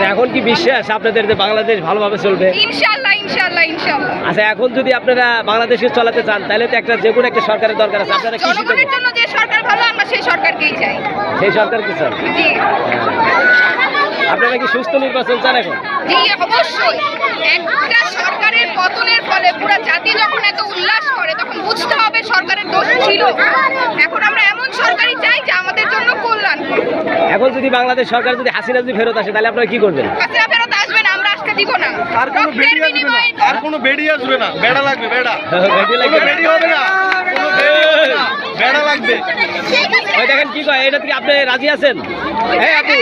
আচ্ছা এখন কি বিশ্বাস আপনাদের যে বাংলাদেশ ভালোভাবে চলবে? ইনশাল্লাহ ইনশাল্লাহ ইনশাল্লাহ। আচ্ছা এখন যদি আপনারা বাংলাদেশকে চালাতে চান তাহলে তো একটা যে কোনো একটা সরকারের দরকার আছে। আপনারা কি জনগণের জন্য যে সরকার ভালো আমরা সেই সরকারকেই চাই। সেই সরকারকে চান? জি। আপনারা কি সুস্থ নির্বাচন চান এখন? জি অবশ্যই। একটা সরকারের পতনের ফলে পুরো জাতি যখন এত উল্লাস করে তখন বুঝতে হবে সরকারের দোষ ছিল। এখন আমরা এমন সরকারই চাই যে আমাদের জন্য কল্যাণ করবে এখন যদি বাংলাদেশ সরকার যদি হাসিনা যদি ফেরত আসে তাহলে আপনারা কি করবেন? কাছে ফেরত আসবে না আমরা আজকে দিব না। আর কোনো বেডি আসবে না। আর কোনো বেডি আসবে না। বেড়া লাগবে বেড়া। বেডি লাগবে? বেডি হবে না। কোনো বেডি হবে না। বেড়া লাগবে। ওই দেখেন কি কয় এটা কি আপনি রাজি আছেন? এই আপু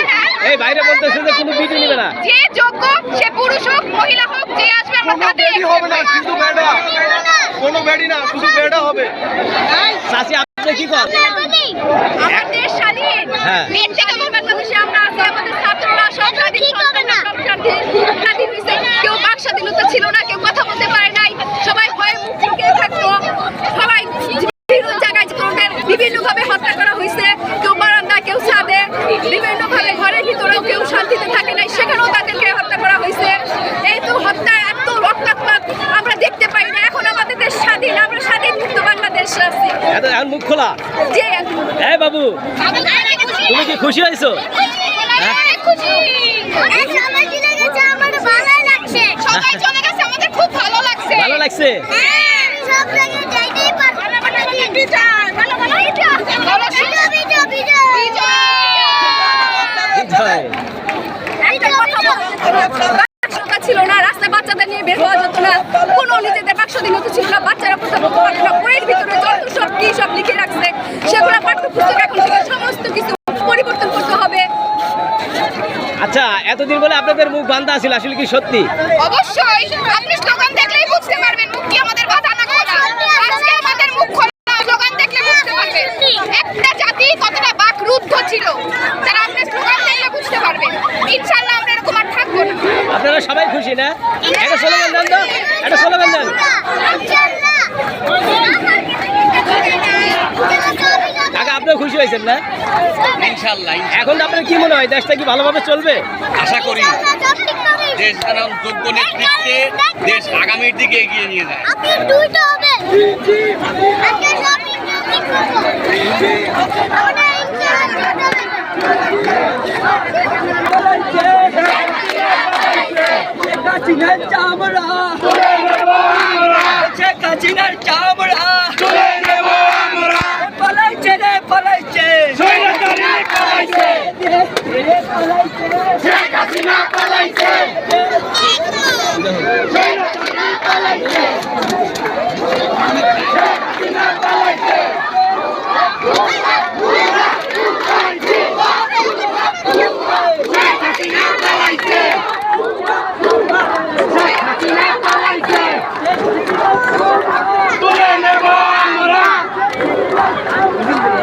এই বাইরে বলতেছে যে কোনো নিবে না। যে যোগ্য সে পুরুষ হোক মহিলা হোক যে আসবে আমরা কোনো হবে না শুধু বেড়া। কোনো বেডি না শুধু বেড়া হবে। চাষি দিল হ্যাঁ। কেউ বাক স্বাধীনতা ছিল না কেউ কথা বলতে পারে নাই সবাই ভয়ে মুখ লুকিয়ে থাকতো সবাই বিভিন্ন জায়গায় ওদের বিভিন্নভাবে হত্যা করা হয়েছে কেউ বারান্দা কেউ ছাদে বিভিন্নভাবে ঘরের ভিতরেও কেউ শান্তিতে থাকে নাই সেখানেও তাদেরকে হত্যা করা হয়েছে এই তো হত্যা এত রক্তাপাত আমরা দেখতে পাই না এখন আমাদের দেশ স্বাধীন আমরা স্বাধীন মুক্ত বাংলাদেশ আছি এত এখন মুখ খোলা। যে এই বাবু তুমি কি খুশি হয়েছো? ভালো লাগছে। ভালো লাগছে? বিজয়। বাক্সটা ছিল না রাস্তায় বাচ্চাদের নিয়ে বের হওয়া যেত না। কোনো নিজেদের বাক্স ছিল না বাচ্চারা কোথাও বলতে না বইয়ের ভিতরে যত সব কি সব লিখে রাখছে সেগুলো পাঠ্যপুস্তক এখন থেকে সমস্ত কিছু পরিবর্তন করতে হবে। আচ্ছা এতদিন বলে আপনাদের মুখ বান্ধা ছিল আসলে কি সত্যি? অবশ্যই আপনি স্লোগান দেখলেই বুঝতে পারবেন মুখ কি আমাদের বাধা না খোলা আজকে আমাদের মুখ খোলা স্লোগান দেখলে বুঝতে পারবেন একটা জাতি কতটা বাকরুদ্ধ ছিল তারা আপনি স্লোগান দেখলে বুঝতে পারবেন ইনশাআল্লাহ আমরা এরকম আর থাকব না খুশি না? একটা স্লোগান দেন তো একটা স্লোগান দেন কাকা আপনিও খুশি হয়েছেন না? ইনশাল্লাহ এখন আপনার কি মনে হয় দেশটা কি ভালোভাবে চলবে? আশা করি। দেশ কারণ যোগ্য নেতৃত্বে দেশ আগামীর দিকে এগিয়ে নিয়ে যায়। কাচিনার চামড়া। হাসিনার চামড়া। পালাইছে রে পালাইছে। পালাইছে।